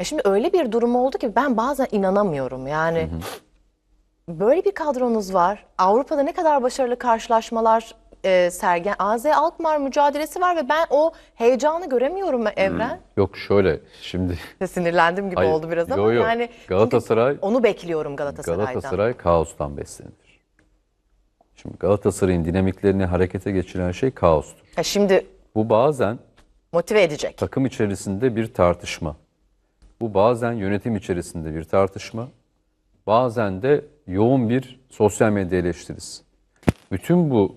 E şimdi öyle bir durum oldu ki ben bazen inanamıyorum. Yani böyle bir kadronuz var. Avrupa'da ne kadar başarılı karşılaşmalar e, sergen. AZ Alkmaar mücadelesi var ve ben o heyecanı göremiyorum Evren. Yok şöyle şimdi Sinirlendim gibi Hayır, oldu biraz ama yo, yo. yani Galatasaray- onu bekliyorum Galatasaray'dan. Galatasaray kaostan beslenir. Şimdi Galatasaray'ın dinamiklerini harekete geçiren şey kaostur. Ha, şimdi Bu bazen motive edecek. takım içerisinde bir tartışma. Bu bazen yönetim içerisinde bir tartışma. Bazen de yoğun bir sosyal medya eleştirisi. Bütün bu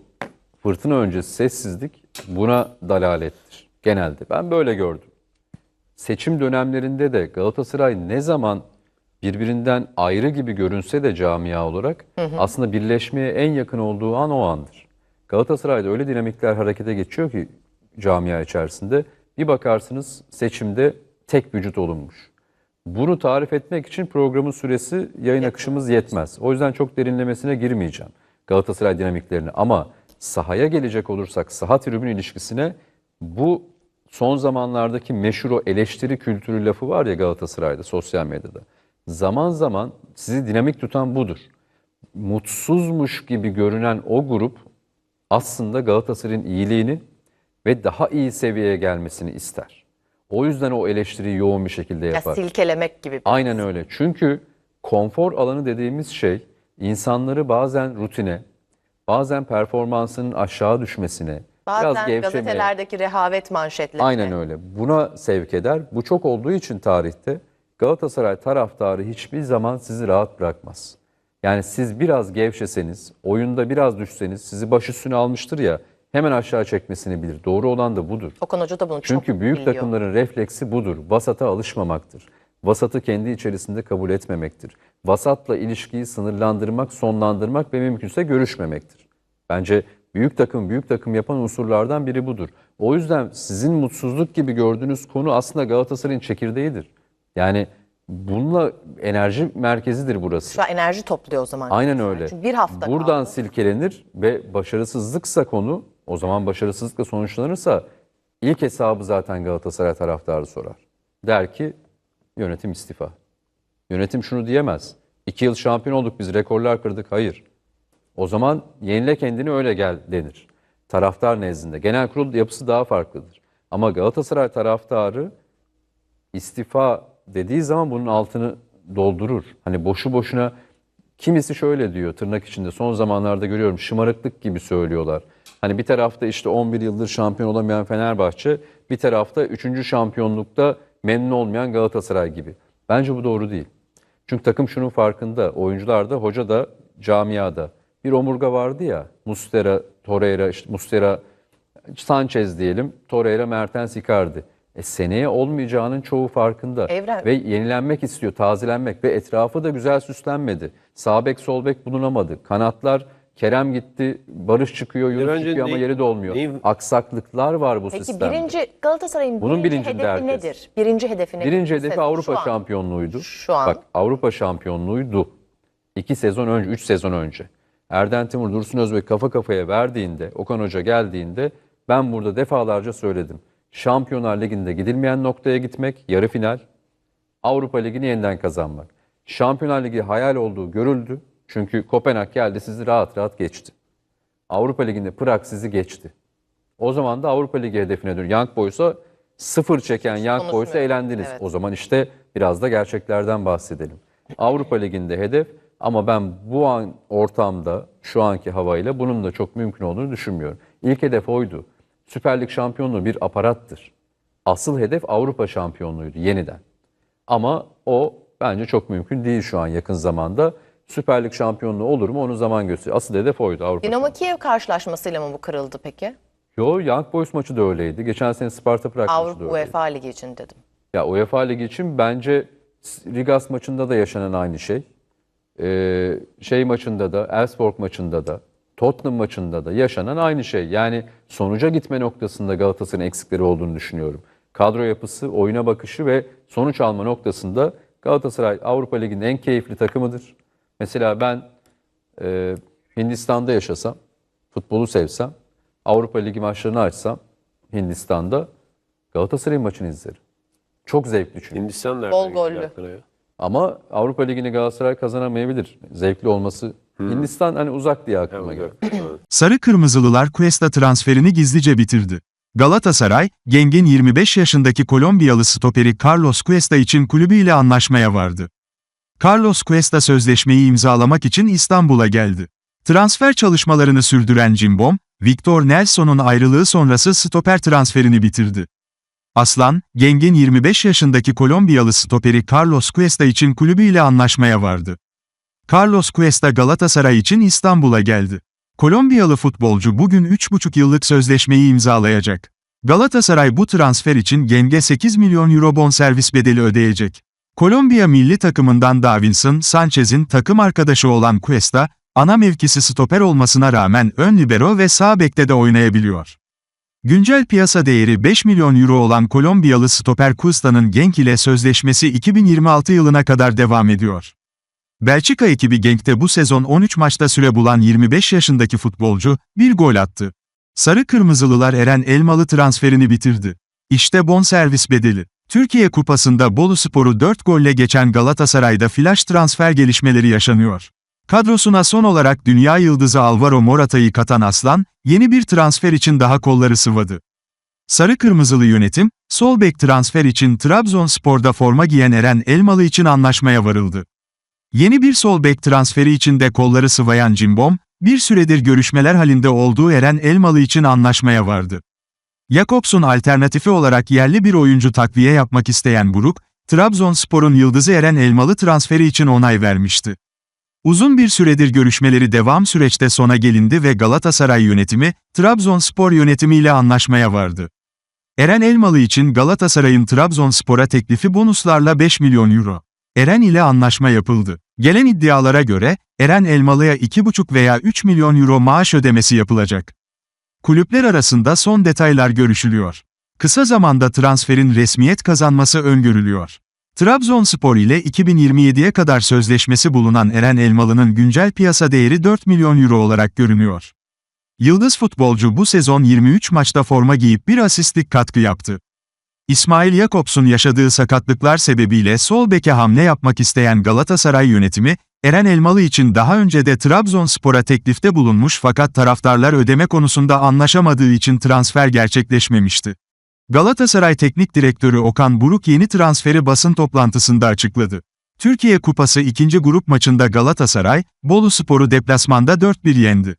fırtına öncesi sessizlik buna dalalettir. Genelde ben böyle gördüm. Seçim dönemlerinde de Galatasaray ne zaman birbirinden ayrı gibi görünse de camia olarak aslında birleşmeye en yakın olduğu an o andır. Galatasaray'da öyle dinamikler harekete geçiyor ki camia içerisinde bir bakarsınız seçimde tek vücut olunmuş. Bunu tarif etmek için programın süresi, yayın akışımız yetmez. O yüzden çok derinlemesine girmeyeceğim Galatasaray dinamiklerini. Ama sahaya gelecek olursak, saha tribün ilişkisine bu son zamanlardaki meşhur o eleştiri kültürü lafı var ya Galatasaray'da, sosyal medyada. Zaman zaman sizi dinamik tutan budur. Mutsuzmuş gibi görünen o grup aslında Galatasaray'ın iyiliğini ve daha iyi seviyeye gelmesini ister. O yüzden o eleştiriyi yoğun bir şekilde Ya yapar. silkelemek gibi. Aynen öyle. Çünkü konfor alanı dediğimiz şey insanları bazen rutine, bazen performansının aşağı düşmesine, biraz Bazen gevşemeye. gazetelerdeki rehavet manşetleri. Aynen öyle. Buna sevk eder. Bu çok olduğu için tarihte Galatasaray taraftarı hiçbir zaman sizi rahat bırakmaz. Yani siz biraz gevşeseniz, oyunda biraz düşseniz sizi baş üstüne almıştır ya hemen aşağı çekmesini bilir. Doğru olan da budur. Okan Hoca da bunu çok Çünkü büyük biliyor. takımların refleksi budur. Vasata alışmamaktır. Vasatı kendi içerisinde kabul etmemektir. Vasatla ilişkiyi sınırlandırmak, sonlandırmak ve mümkünse görüşmemektir. Bence büyük takım büyük takım yapan unsurlardan biri budur. O yüzden sizin mutsuzluk gibi gördüğünüz konu aslında Galatasaray'ın çekirdeğidir. Yani bununla enerji merkezidir burası. Şu an enerji topluyor o zaman. Aynen öyle. Çünkü bir hafta Buradan kaldı. silkelenir ve başarısızlıksa konu, o zaman başarısızlıkla sonuçlanırsa ilk hesabı zaten Galatasaray taraftarı sorar. Der ki yönetim istifa. Yönetim şunu diyemez. İki yıl şampiyon olduk biz rekorlar kırdık. Hayır. O zaman yenile kendini öyle gel denir. Taraftar nezdinde. Genel kurul yapısı daha farklıdır. Ama Galatasaray taraftarı istifa dediği zaman bunun altını doldurur. Hani boşu boşuna kimisi şöyle diyor tırnak içinde son zamanlarda görüyorum şımarıklık gibi söylüyorlar. Hani bir tarafta işte 11 yıldır şampiyon olamayan Fenerbahçe, bir tarafta 3. şampiyonlukta memnun olmayan Galatasaray gibi. Bence bu doğru değil. Çünkü takım şunun farkında, oyuncular da, hoca da, camiada. Bir omurga vardı ya, Mustera, Torreira, işte Mustera, Sanchez diyelim, Torreira, Mertens, Icardi. E seneye olmayacağının çoğu farkında. Evren- Ve yenilenmek istiyor, tazelenmek ve etrafı da güzel süslenmedi. Sağ bek, sol bek bulunamadı. Kanatlar Kerem gitti, Barış çıkıyor, Yunus Bence çıkıyor ama ne- yeri dolmuyor. neyi- Aksaklıklar var bu Peki sistemde. birinci Galatasaray'ın Bunun birinci bilincinde hedefi herkes. nedir? Birinci hedefi nedir? Birinci Bu hedefi sezon, Avrupa şu an. şampiyonluğuydu. Şu an. Bak Avrupa şampiyonluğuydu. İki sezon önce, üç sezon önce. Erden Timur, Dursun Özbek kafa kafaya verdiğinde, Okan Hoca geldiğinde ben burada defalarca söyledim. Şampiyonlar Ligi'nde gidilmeyen noktaya gitmek, yarı final. Avrupa Ligi'ni yeniden kazanmak. Şampiyonlar Ligi hayal olduğu görüldü. Çünkü Kopenhag geldi sizi rahat rahat geçti. Avrupa Ligi'nde Prag sizi geçti. O zaman da Avrupa Ligi hedefine dön. Young Boys'a sıfır çeken Young Boys'a eğlendiniz. Evet. O zaman işte biraz da gerçeklerden bahsedelim. Avrupa Ligi'nde hedef ama ben bu an ortamda şu anki havayla bunun da çok mümkün olduğunu düşünmüyorum. İlk hedef oydu. Süper Lig şampiyonluğu bir aparattır. Asıl hedef Avrupa şampiyonluğuydu yeniden. Ama o bence çok mümkün değil şu an yakın zamanda. Süper Lig şampiyonluğu olur mu onu zaman gösteriyor. Asıl hedef oydu Avrupa Dinamo Kiev karşılaşmasıyla mı bu kırıldı peki? Yo Young Boys maçı da öyleydi. Geçen sene Sparta Prag maçı da Avrupa öyleydi. UEFA Ligi için dedim. Ya UEFA Ligi için bence Rigas maçında da yaşanan aynı şey. Ee, şey maçında da, Elfsborg maçında da, Tottenham maçında da yaşanan aynı şey. Yani sonuca gitme noktasında Galatasaray'ın eksikleri olduğunu düşünüyorum. Kadro yapısı, oyuna bakışı ve sonuç alma noktasında Galatasaray Avrupa Ligi'nin en keyifli takımıdır. Mesela ben e, Hindistan'da yaşasam, futbolu sevsem, Avrupa Ligi maçlarını açsam Hindistan'da Galatasaray maçını izlerim. Çok zevkli çünkü. Hindistan nereden Bol gollü. Ama Avrupa Ligi'ni Galatasaray kazanamayabilir. Zevkli olması. Hindistan hani uzak diye aklıma geldi. Sarı Kırmızılılar Cuesta transferini gizlice bitirdi. Galatasaray, Geng'in 25 yaşındaki Kolombiyalı stoperi Carlos Cuesta için kulübüyle anlaşmaya vardı. Carlos Cuesta sözleşmeyi imzalamak için İstanbul'a geldi. Transfer çalışmalarını sürdüren Cimbom, Victor Nelson'un ayrılığı sonrası stoper transferini bitirdi. Aslan, Geng'in 25 yaşındaki Kolombiyalı stoperi Carlos Cuesta için kulübüyle anlaşmaya vardı. Carlos Cuesta Galatasaray için İstanbul'a geldi. Kolombiyalı futbolcu bugün 3,5 yıllık sözleşmeyi imzalayacak. Galatasaray bu transfer için Geng'e 8 milyon euro bonservis bedeli ödeyecek. Kolombiya milli takımından Davinson Sanchez'in takım arkadaşı olan Cuesta, ana mevkisi stoper olmasına rağmen ön libero ve sağ bekte de oynayabiliyor. Güncel piyasa değeri 5 milyon euro olan Kolombiyalı stoper Cuesta'nın Genk ile sözleşmesi 2026 yılına kadar devam ediyor. Belçika ekibi Genk'te bu sezon 13 maçta süre bulan 25 yaşındaki futbolcu, bir gol attı. Sarı Kırmızılılar Eren Elmalı transferini bitirdi. İşte bonservis bedeli. Türkiye Kupası'nda Bolu Spor'u 4 golle geçen Galatasaray'da flash transfer gelişmeleri yaşanıyor. Kadrosuna son olarak dünya yıldızı Alvaro Morata'yı katan Aslan, yeni bir transfer için daha kolları sıvadı. Sarı Kırmızılı yönetim, sol bek transfer için Trabzonspor'da forma giyen Eren Elmalı için anlaşmaya varıldı. Yeni bir sol bek transferi için de kolları sıvayan Cimbom, bir süredir görüşmeler halinde olduğu Eren Elmalı için anlaşmaya vardı. Jakobs'un alternatifi olarak yerli bir oyuncu takviye yapmak isteyen Buruk, Trabzonspor'un yıldızı Eren Elmalı transferi için onay vermişti. Uzun bir süredir görüşmeleri devam süreçte sona gelindi ve Galatasaray yönetimi, Trabzonspor yönetimiyle anlaşmaya vardı. Eren Elmalı için Galatasaray'ın Trabzonspor'a teklifi bonuslarla 5 milyon euro. Eren ile anlaşma yapıldı. Gelen iddialara göre, Eren Elmalı'ya 2,5 veya 3 milyon euro maaş ödemesi yapılacak. Kulüpler arasında son detaylar görüşülüyor. Kısa zamanda transferin resmiyet kazanması öngörülüyor. Trabzonspor ile 2027'ye kadar sözleşmesi bulunan Eren Elmalı'nın güncel piyasa değeri 4 milyon euro olarak görünüyor. Yıldız futbolcu bu sezon 23 maçta forma giyip bir asistlik katkı yaptı. İsmail Jakobs'un yaşadığı sakatlıklar sebebiyle sol beke hamle yapmak isteyen Galatasaray yönetimi, Eren Elmalı için daha önce de Trabzonspor'a teklifte bulunmuş fakat taraftarlar ödeme konusunda anlaşamadığı için transfer gerçekleşmemişti. Galatasaray Teknik Direktörü Okan Buruk yeni transferi basın toplantısında açıkladı. Türkiye Kupası ikinci grup maçında Galatasaray, Bolu Spor'u deplasmanda 4-1 yendi.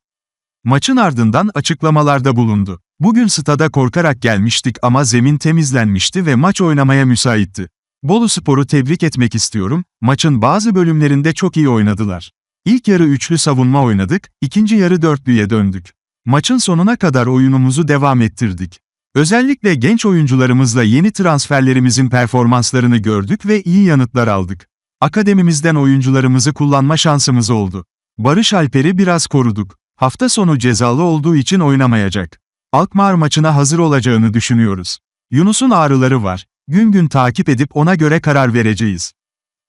Maçın ardından açıklamalarda bulundu. Bugün stada korkarak gelmiştik ama zemin temizlenmişti ve maç oynamaya müsaitti. Bolu Spor'u tebrik etmek istiyorum, maçın bazı bölümlerinde çok iyi oynadılar. İlk yarı üçlü savunma oynadık, ikinci yarı dörtlüye döndük. Maçın sonuna kadar oyunumuzu devam ettirdik. Özellikle genç oyuncularımızla yeni transferlerimizin performanslarını gördük ve iyi yanıtlar aldık. Akademimizden oyuncularımızı kullanma şansımız oldu. Barış Alper'i biraz koruduk. Hafta sonu cezalı olduğu için oynamayacak. Alkmaar maçına hazır olacağını düşünüyoruz. Yunus'un ağrıları var. Gün gün takip edip ona göre karar vereceğiz.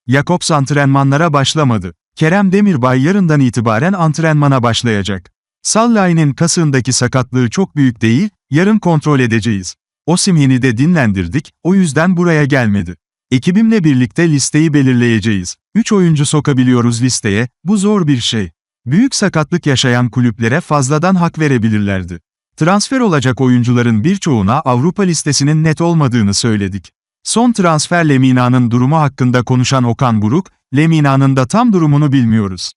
Jakobs antrenmanlara başlamadı. Kerem Demirbay yarından itibaren antrenmana başlayacak. Sallahin'in kasığındaki sakatlığı çok büyük değil, yarın kontrol edeceğiz. Osimhen'i de dinlendirdik, o yüzden buraya gelmedi. Ekibimle birlikte listeyi belirleyeceğiz. 3 oyuncu sokabiliyoruz listeye, bu zor bir şey. Büyük sakatlık yaşayan kulüplere fazladan hak verebilirlerdi. Transfer olacak oyuncuların birçoğuna Avrupa listesinin net olmadığını söyledik. Son transfer Lemina'nın durumu hakkında konuşan Okan Buruk, Lemina'nın da tam durumunu bilmiyoruz.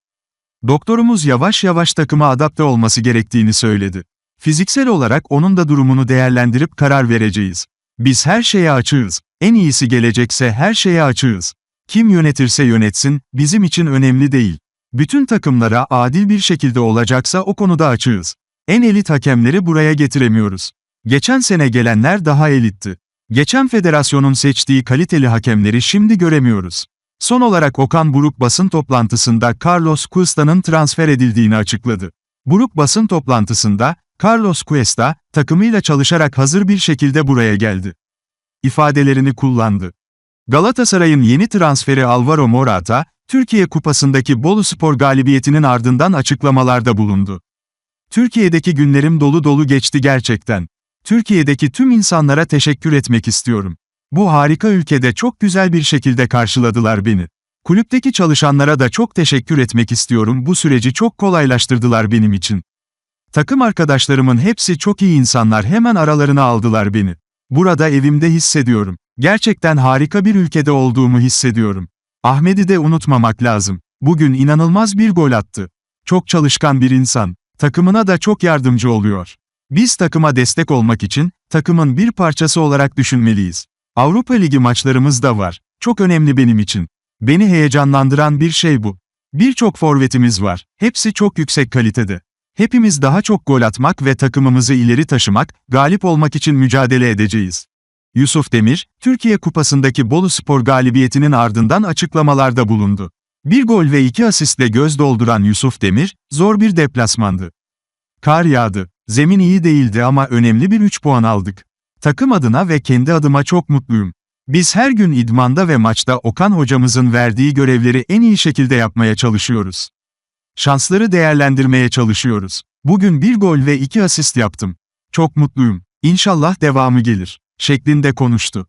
Doktorumuz yavaş yavaş takıma adapte olması gerektiğini söyledi. Fiziksel olarak onun da durumunu değerlendirip karar vereceğiz. Biz her şeye açığız. En iyisi gelecekse her şeye açığız. Kim yönetirse yönetsin, bizim için önemli değil. Bütün takımlara adil bir şekilde olacaksa o konuda açığız. En elit hakemleri buraya getiremiyoruz. Geçen sene gelenler daha elitti. Geçen federasyonun seçtiği kaliteli hakemleri şimdi göremiyoruz. Son olarak Okan Buruk basın toplantısında Carlos Cuesta'nın transfer edildiğini açıkladı. Buruk basın toplantısında, Carlos Cuesta, takımıyla çalışarak hazır bir şekilde buraya geldi. ifadelerini kullandı. Galatasaray'ın yeni transferi Alvaro Morata, Türkiye Kupası'ndaki Bolu Spor galibiyetinin ardından açıklamalarda bulundu. Türkiye'deki günlerim dolu dolu geçti gerçekten. Türkiye'deki tüm insanlara teşekkür etmek istiyorum. Bu harika ülkede çok güzel bir şekilde karşıladılar beni. Kulüpteki çalışanlara da çok teşekkür etmek istiyorum. Bu süreci çok kolaylaştırdılar benim için. Takım arkadaşlarımın hepsi çok iyi insanlar hemen aralarına aldılar beni. Burada evimde hissediyorum. Gerçekten harika bir ülkede olduğumu hissediyorum. Ahmet'i de unutmamak lazım. Bugün inanılmaz bir gol attı. Çok çalışkan bir insan. Takımına da çok yardımcı oluyor. Biz takıma destek olmak için, takımın bir parçası olarak düşünmeliyiz. Avrupa Ligi maçlarımız da var. Çok önemli benim için. Beni heyecanlandıran bir şey bu. Birçok forvetimiz var. Hepsi çok yüksek kalitede. Hepimiz daha çok gol atmak ve takımımızı ileri taşımak, galip olmak için mücadele edeceğiz. Yusuf Demir, Türkiye Kupası'ndaki Bolu Spor galibiyetinin ardından açıklamalarda bulundu. Bir gol ve iki asistle göz dolduran Yusuf Demir, zor bir deplasmandı. Kar yağdı. Zemin iyi değildi ama önemli bir 3 puan aldık. Takım adına ve kendi adıma çok mutluyum. Biz her gün idmanda ve maçta Okan hocamızın verdiği görevleri en iyi şekilde yapmaya çalışıyoruz. Şansları değerlendirmeye çalışıyoruz. Bugün bir gol ve iki asist yaptım. Çok mutluyum. İnşallah devamı gelir. Şeklinde konuştu.